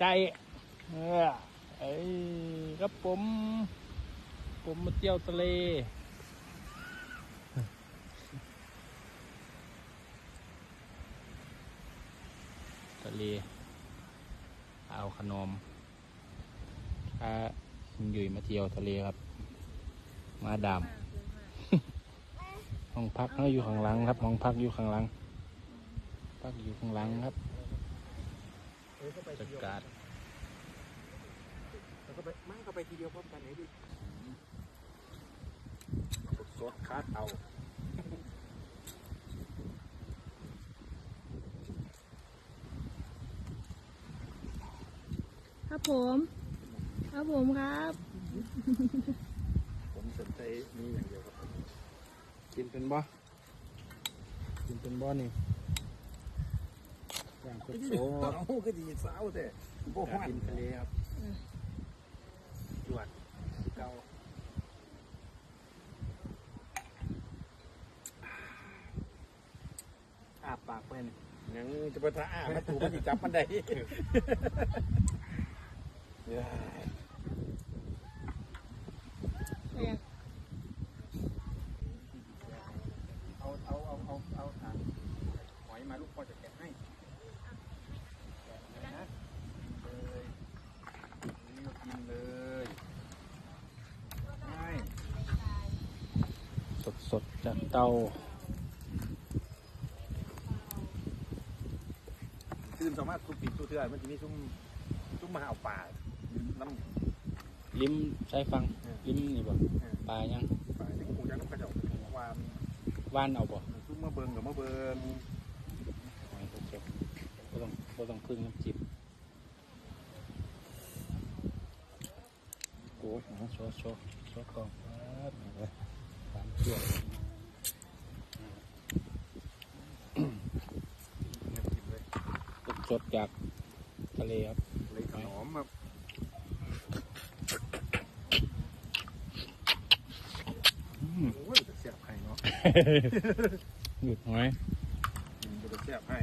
ใจเออไอ้ครับผม ผมมาเที่ยวทะเลทะเลเอาขนมถ้าคุณยุยมาเที่ยวทะเลครับ มาดามห้องพักเขาอยู่ข้างหลังครับ ห้องพักอยู่ข้างหลัง พักอยู่ข้างหลังครับ จัดการแล้วก็ไปไม่ก็ไปทีเดียวพร้อมกันไหนดิสดคาดเอาครับผม ครับผมครับ ผมสนใจนี่อย่างเดียวครับ กินเป็นบ่กินเป็นบ่นี่ ย่างสดสเอ้าก็ดีสาวแต่พวกดห้านกินทะเลครับจวดเกาอาปากไปนี่ยังจะไปท่าอ้ามาตูมันจะจับมันได้ เอาเอาเอาเอาเอาถางหอยมาลูกพ่อจะแกะให้แกะเลยนะเลยนี่ก็กินเลยใช่ สดสดๆ จากเตาคืนสามารถทุบปิดตู้เทือนมันจะมีซุ้มซุ้มมาเอาป่าน้ำลิ้มใช้ฟังเออลิ้มนี่บ่เออปลายังป่าที่หูจังน้ำกระจกความว่านเอาบ่ซุ้มมะเบิงกับมะเบิงโอเคก็ต้องก็ต้องพึ่งน้ำจิ้มโอ้ยนะโชว์โชว์โชว์กล่องครับ สดๆจากทะเลครับเลยขนมแบบโอ้ยจะเสียบให้เนาะหยุดหอยจะเสียบให้